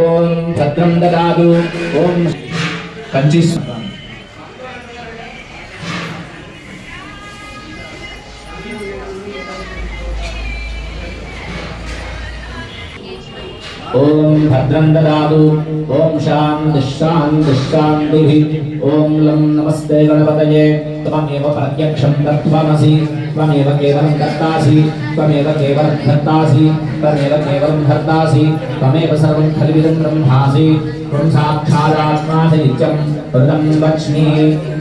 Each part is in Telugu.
ఓం భద్రం దాదు ఓం కంచి ఓం భద్రం దాదు ఓం శాంతి శాంతి శాంతి ఓం లం నమస్తే గణపతయే. त्वमेव प्रत्यक्षं तत्त्वमसि त्वमेव केवलं कर्तासि त्वमेव केवलं धर्तासि त्वमेव केवलं धर्तासि त्वमेव सर्वं खलविदं ब्रह्मासि। त्वं साक्षादात्मासि नित्यं वृतं वच्मि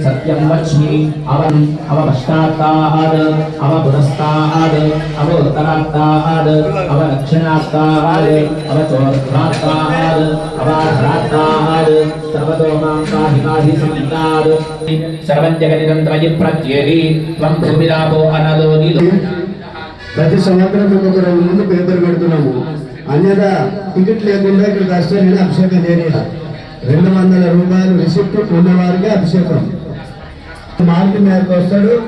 सत्यं वच्मि अवम् अवपश्चात्ताहाद् अवपुरस्ताहाद् अवोत्तरात्ताहाद् अवदक्षिणात्ताहाद् अवचोर्ध्वात्ताहाद् अवाधरात्ताहाद् सर्वतो సర్వం త్వయి త్వం భూమిరాపో ప్రతి సంవత్సరం ఒక రోజు ముందు పేపర్ పెడుతున్నాము. అన్యదా టికెట్ లేకుండా ఇక్కడికి వస్తే నేను అభిషేకం చేయలేదు రెండు వందల రూపాయలు రిసిప్ట్ ఉన్నవారికి అభిషేకం. మార్క్ మేరకు వస్తాడు.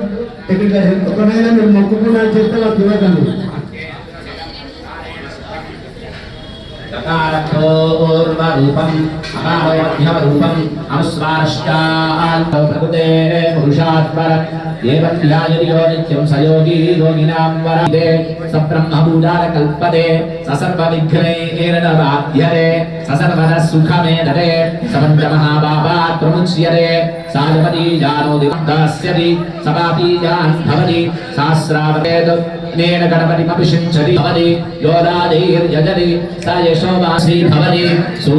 టికెట్. ఒకవేళ మీరు మొక్కుకున్నా చెప్తే నాకు ఇవ్వకండి. తకారూపం రూపం అనుస్వారష్టాన్ ప్రకృతే పురుషాత్పర ఏవం ధ్యాయో సయోగి యోగినాం వరదే సబ్రహ్మభూజార కల్పదే ససర్వ విఘ్నైర్న బాధ్యతే ససర్వద సుఖమేధతే సమంత మహాబాబాత్ ప్రముచ్యతే. సాయమతి జానో దాస్యతి సపాపి భవతి సహస్రావేద నేన గణపతిమపి శించతి భవతి యోదాదైర్యజతి స యశోవాసి భవతి సూ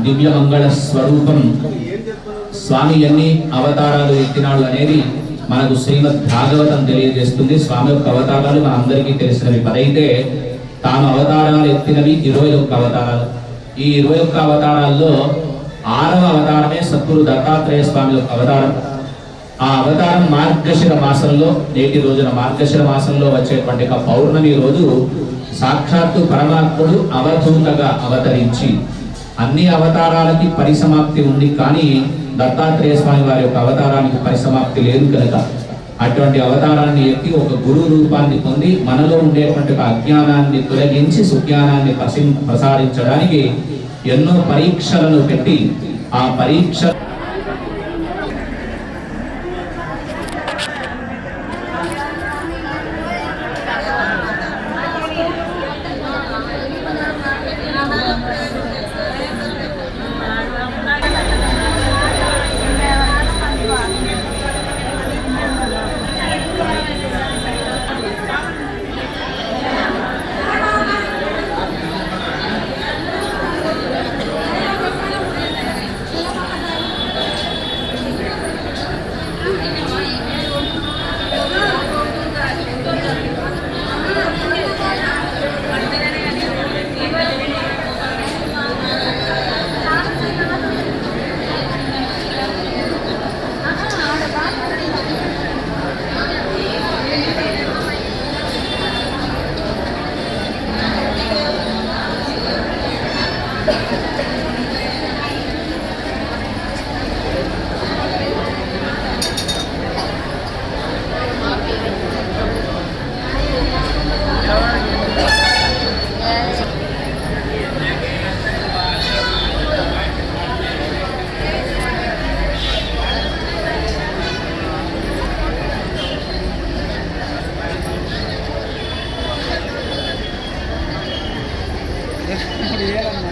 దివ్య మంగళ స్వరూపం. స్వామి ఎన్ని అవతారాలు ఎత్తినాడు అనేది మనకు శ్రీమద్ భాగవతం తెలియజేస్తుంది. స్వామి యొక్క అవతారాలు మనందరికీ తెలిసినవి. పదైతే తాను అవతారాలు ఎత్తినవి ఇరవై ఒక్క అవతారాలు. ఈ ఇరవై ఒక్క అవతారాల్లో ఆరవ అవతారమే సద్గురు దత్తాత్రేయ స్వామి యొక్క అవతారం. ఆ అవతారం మార్గశిర మాసంలో నేటి రోజున మార్గశిర మాసంలో వచ్చేటువంటి ఒక పౌర్ణమి రోజు సాక్షాత్తు పరమాత్ముడు అవధూతగా అవతరించి అన్ని అవతారాలకి పరిసమాప్తి ఉంది కానీ దత్తాత్రేయ స్వామి వారి యొక్క అవతారానికి పరిసమాప్తి లేదు కనుక. అటువంటి అవతారాన్ని ఎక్కి ఒక గురు రూపాన్ని పొంది మనలో ఉండేటువంటి అజ్ఞానాన్ని తొలగించి సుజ్ఞానాన్ని ప్రసి ప్రసారించడానికి ఎన్నో పరీక్షలను పెట్టి ఆ పరీక్ష ಹೇಳಮ್ಮ